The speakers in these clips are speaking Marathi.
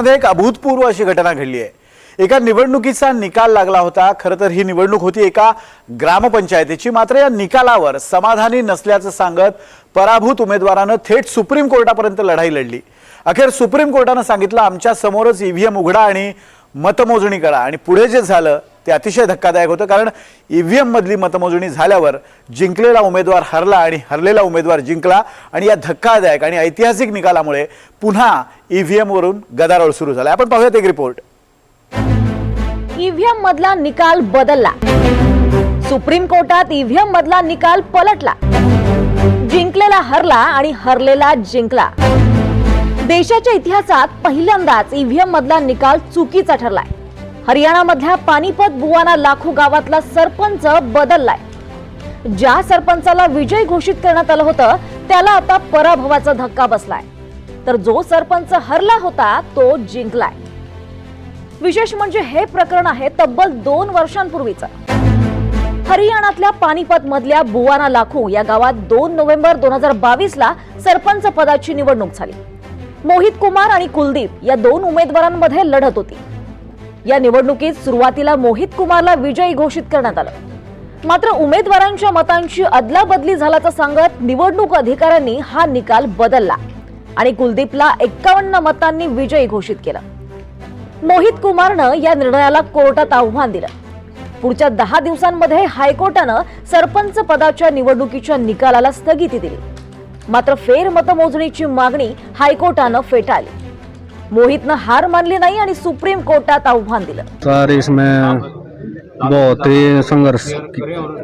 मध्ये एक अभूतपूर्व अशी घटना घडली आहे. एका निवडणुकीचा निकाल लागला होता. खरं तर ही निवडणूक होती एका ग्रामपंचायतीची. मात्र या निकालावर समाधानी नसल्याचं सांगत पराभूत उमेदवारानं थेट सुप्रीम कोर्टापर्यंत लढाई लढली. अखेर सुप्रीम कोर्टानं सांगितलं आमच्या समोरच ईव्हीएम उघडा आणि मतमोजणी करा. आणि पुढे जे झालं ते अतिशय धक्कादायक होतं. कारण ईव्हीएम मधली मतमोजणी झाल्यावर जिंकलेला उमेदवार हरला आणि हरलेला उमेदवार जिंकला. आणि या धक्कादायक आणि ऐतिहासिक निकालामुळे पुन्हा ईव्हीएम वरून गदारोळ सुरू झाला. आपण पाहूयात एक रिपोर्ट. ईव्हीएम मधला निकाल बदलला. सुप्रीम कोर्टात ईव्हीएम मधला निकाल पलटला. जिंकलेला हरला आणि हरलेला जिंकला. देशाच्या इतिहासात पहिल्यांदाच ईव्हीएम मधला निकाल चुकीचा ठरलाय. हरियाणामधल्या पानिपत बुवाना लाखो गावातला सरपंच बदललाय. ज्या सरपंचाला विजय घोषित करण्यात आलं होतं त्याला आता पराभवाचा धक्का बसलाय. तर जो सरपंच हरला होता तो जिंकलाय. विशेष म्हणजे हे प्रकरण आहे तब्बल दोन वर्षांपूर्वीचं. हरियाणातल्या पानिपत मधल्या बुवाना लाखू या गावात दोन नोव्हेंबर दोन हजार बावीस ला सरपंच पदाची निवडणूक झाली. मोहित कुमार आणि कुलदीप या दोन उमेदवारांमध्ये लढत होती. या निवडणुकीत सुरुवातीला मोहित कुमारला विजयी घोषित करण्यात आलं. मात्र उमेदवारांच्या मतांची अदलाबदली झाल्याचं सांगत निवडणूक अधिकाऱ्यांनी हा निकाल बदलला आणि कुलदीपला एक्कावन्न मतांनी विजयी घोषित केलं. मोहित कुमारनं या निर्णयाला कोर्टात आव्हान दिलं. पुढच्या दहा दिवसांमध्ये हायकोर्टानं सरपंच पदाच्या निवडणुकीच्या निकालाला स्थगिती दिली. मात्र फेरमतमोजणीची मागणी हायकोर्टानं फेटाळली. मोहितनं हार मानली नाही आणि सुप्रीम कोर्टात आव्हान दिलं. सर इसमें बहुत ही संघर्ष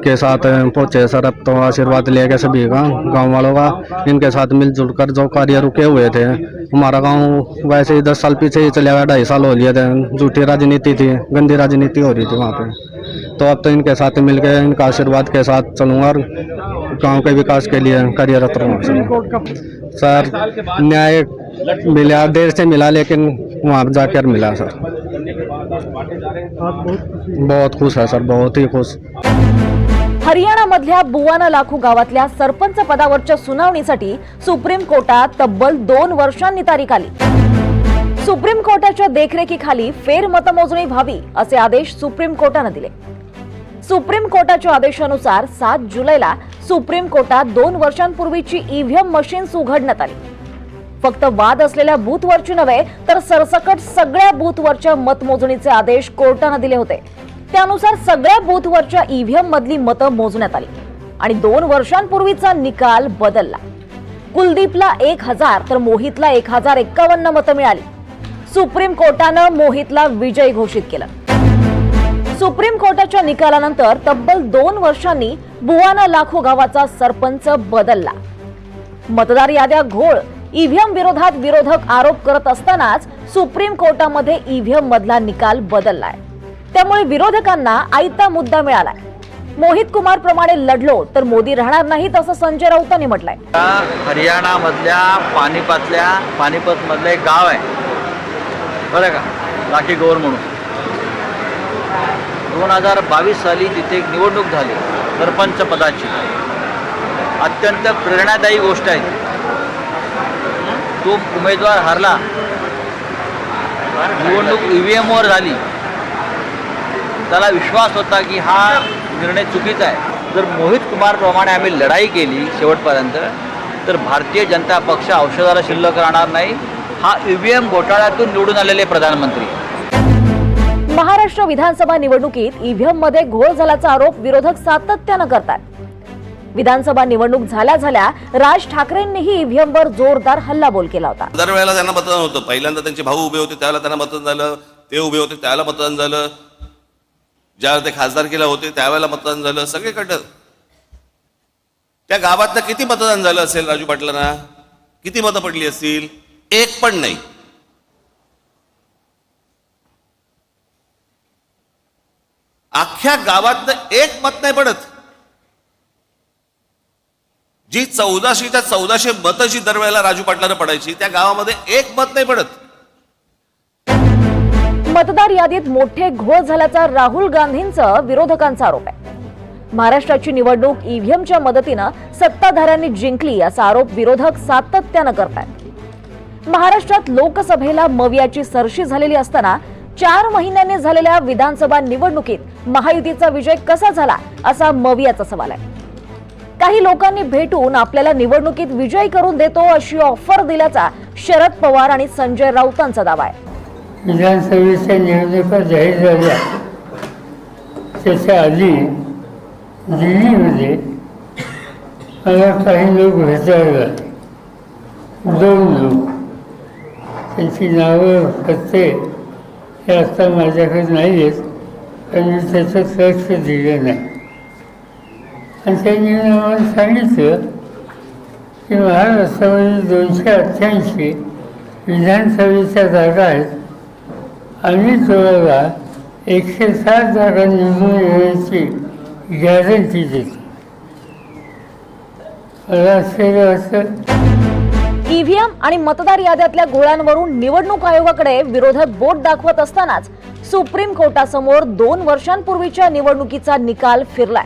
के साथ पहुंचे सर। अब तो आशीर्वाद लेके सभी का गांव वालों का इनके साथ मिलजुल कर जो कार्य रुके हुए थे। हमारा गांव वैसे ही दस साल पीछे ही चले गया ढाई साल हो लिए थे। झूठी राजनीति थी गंदी राजनीति हो रही थी वहाँ पे। तो अब तो इनके साथ मिलके इनका आशीर्वाद के साथ चलूँगा और गांव के विकास के लिए कार्यरत रहूँगा सर न्याय मिला देर से मिला लेकिन वहाँ जाकर मिला सर। बहुत खुश है सर बहुत ही खुश। हरियाणामधल्या बुवाना लाखू गावातल्या सरपंच पदावरच्या सुनावणीसाठी सुप्रीम कोर्टात तब्बल दोन वर्षांनी तारीख आली. सुप्रीम कोर्टाच्या देखरेखीखाली फेर मतमोजणी व्हावी असे आदेश सुप्रीम कोर्टानं दिले. सुप्रीम कोर्टाच्या आदेशानुसार सात जुलैला सुप्रीम कोर्टात दोन वर्षांपूर्वीची ईव्हीएम मशीन्स उघडण्यात आली. फक्त वाद असलेल्या बूथवरची नव्हे तर सरसकट सगळ्या बूथवरच्या मतमोजणीचे आदेश कोर्टानं दिले होते. त्यानुसार सगळ्या बूथवरच्या ईव्हीएम मधली मतं मोजण्यात आली आणि दोन वर्षांपूर्वीचा निकाल बदलला. कुलदीपला एक हजार तर मोहितला एक हजार एक्कावन्न मतं मिळाली. सुप्रीम कोर्टानं मोहितला विजयी घोषित केलं. सुप्रीम कोर्टाच्या निकालानंतर तब्बल दोन वर्षांनी बुवाना लाखो गावाचा सरपंच बदलला. मतदार याद्या घोळ ईव्हीएम विरोधात विरोधक आरोप करत असतानाच सुप्रीम कोर्टामध्ये ईव्हीएम मधला निकाल बदललाय. त्यामुळे विरोधकांना आयता मुद्दा मिळालाय. मोहित कुमार प्रमाणे लढलो तर मोदी राहणार नाहीत असं संजय राऊतांनी म्हटलंय. हरियाणा मधल्या पानिपतल्या पानिपतमधलं एक गाव आहे. बरं का? लाखी गोर म्हणून. दोन हजार बावीस साली तिथे एक निवडणूक झाली सरपंच पदाची. अत्यंत प्रेरणादायी गोष्ट आहे तो. उमेदवार हारला. निवडणूक ई व्ही एमवर झाली. त्याला विश्वास होता की हा निर्णय चुकीचा आहे. जर मोहित कुमारप्रमाणे आम्ही लढाई केली शेवटपर्यंत तर भारतीय जनता पक्ष औषधाला शिल्लक राहणार नाही. हा ई व्ही एम घोटाळ्यातून निवडून आलेले प्रधानमंत्री. महाराष्ट्र विधानसभा निवडणुकीत ईव्हीएममध्ये घोळ झाल्याचा आरोप विरोधक सातत्यानं करतात विधानसभा निवडणूक झाल्या झाल्या राज ठाकरेंनीही ईव्हीएम वर जोरदार हल्लाबोल केला होता. दर वेळेला त्यांना मतदान होतं. पहिल्यांदा त्यांचे भाऊ उभे होते त्याला त्यांना मतदान झालं ते उभे होते त्यावेळेला मतदान झालं. ज्यावेळेला ते खासदार केला होते त्यावेळेला मतदान झालं. सगळीकडं. त्या गावातनं किती मतदान झालं असेल राजू पाटलांना? किती मतं पडली असतील? एक पण नाही. अख्ख्या गावातनं एक मत नाही पडत. जी चौदाशेच्या चौदाशे मतं जी दरवेळेला राजू पाटलानं पडायची त्या गावामध्ये एक मत नाही पडत. मतदार यादीत मोठे घोळ झाल्याचा राहुल गांधींचा विरोधकांचा आरोप आहे. महाराष्ट्राची निवडणूक ईव्हीएमच्या मदतीनं सत्ताधाऱ्यांनी जिंकली असा आरोप विरोधक सातत्यानं करतायत. महाराष्ट्रात लोकसभेला मवियाची सरशी झालेली असताना चार महिन्यांनी झालेल्या विधानसभा निवडणुकीत महायुतीचा विजय कसा झाला असा मवियाचा सवाल आहे. काही लोकांनी भेटून आपल्याला निवडणुकीत विजय करून देतो अशी ऑफर दिल्याचा शरद पवार आणि संजय राऊतांचा दावा आहे. विधानसभेच्या निवडणुका जाहीर झाल्या. त्याच्या आधी दिल्लीमध्ये मला काही लोक भेटायला दोन लोक. त्यांची नावं पत्ते हे आत्ता माझ्याकडे नाही आहेत आणि त्याचं लक्ष दिलं नाही. आणि त्यांनी आम्हाला सांगितलं की महाराष्ट्रामध्ये दोनशे अठ्ठ्याऐंशी विधानसभेच्या जागा आहेत आणि तुम्हाला एकशे सात जागा निवडून येण्याची गॅरंटी देतो. मला आश्चर्य वाटतं. ईव्हीएम आणि मतदार याद्यातल्या घोळ्यांवरून निवडणूक आयोगाकडे विरोधक बोट दाखवत असतानाच सुप्रीम कोर्टासमोर दोन वर्षांपूर्वीच्या निवडणुकीचा निकाल फिरलाय.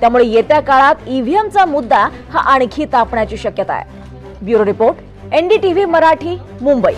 त्यामुळे येत्या काळात ईव्हीएमचा मुद्दा हा आणखी तापण्याची शक्यता आहे. Bureau report NDTV Marathi Mumbai.